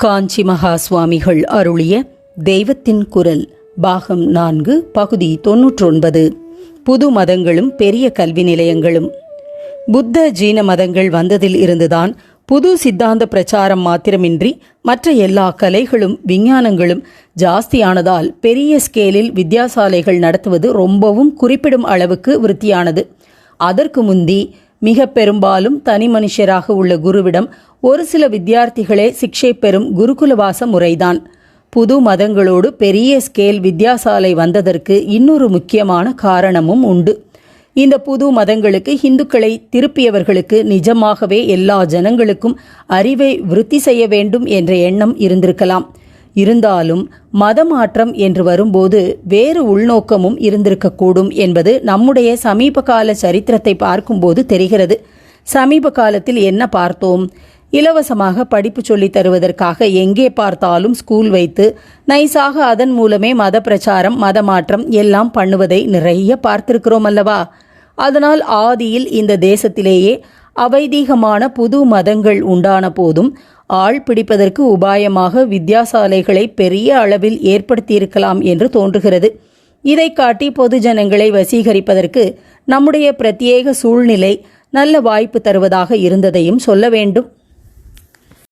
காஞ்சி மகா சுவாமிகள் அருளிய தெய்வத்தின் குரல் பாகம் நான்கு பகுதி தொன்னூற்றொன்பது. புது மதங்களும் பெரிய கல்வி நிலையங்களும். புத்த ஜீன மதங்கள் வந்ததில் இருந்துதான் புது சித்தாந்த பிரச்சாரம் மாத்திரமின்றி மற்ற எல்லா கலைகளும் விஞ்ஞானங்களும் ஜாஸ்தியானதால் பெரிய ஸ்கேலில் வித்யாசாலைகள் நடத்துவது ரொம்பவும் குறிப்பிடும் அளவுக்கு விருத்தியானது. அதற்கு முந்தி மிக பெரும்பாலும் தனி மனுஷராக உள்ள குருவிடம் ஒரு சில வித்தியார்த்திகளே சிக்ஷை பெறும் குருகுலவாச முறைதான். புது மதங்களோடு பெரிய ஸ்கேல் வித்யாசாலை வந்ததற்கு இன்னொரு முக்கியமான காரணமும் உண்டு. இந்த புது மதங்களுக்கு இந்துக்களை திருப்பியவர்களுக்கு நிஜமாகவே எல்லா ஜனங்களுக்கும் அறிவை விருத்தி செய்ய வேண்டும் என்ற எண்ணம் இருந்திருக்கலாம். இருந்தாலும் மதமாற்றம் என்று வரும்போது வேறு உள்நோக்கமும் இருந்திருக்கக்கூடும் என்பது நம்முடைய சமீப கால சரித்திரத்தை பார்க்கும்போது தெரிகிறது. சமீப காலத்தில் என்ன பார்த்தோம்? இலவசமாக படிப்பு சொல்லித் தருவதற்காக எங்கே பார்த்தாலும் ஸ்கூல் வைத்து நைஸாக அதன் மூலமே மத பிரச்சாரம் மதமாற்றம் எல்லாம் பண்ணுவதை நிறைய பார்த்திருக்கிறோம் அல்லவா? அதனால் ஆதியில் இந்த தேசத்திலேயே அவைதீகமான புது மதங்கள் உண்டான போதும் ஆள் பிடிப்பதற்கு உபாயமாக வித்யாசாலைகளை பெரிய அளவில் ஏற்படுத்தியிருக்கலாம் என்று தோன்றுகிறது. இதை காட்டி பொதுஜனங்களை வசீகரிப்பதற்கு நம்முடைய பிரத்யேக சூழ்நிலை நல்ல வாய்ப்பு தருவதாக இருந்ததையும் சொல்ல வேண்டும்.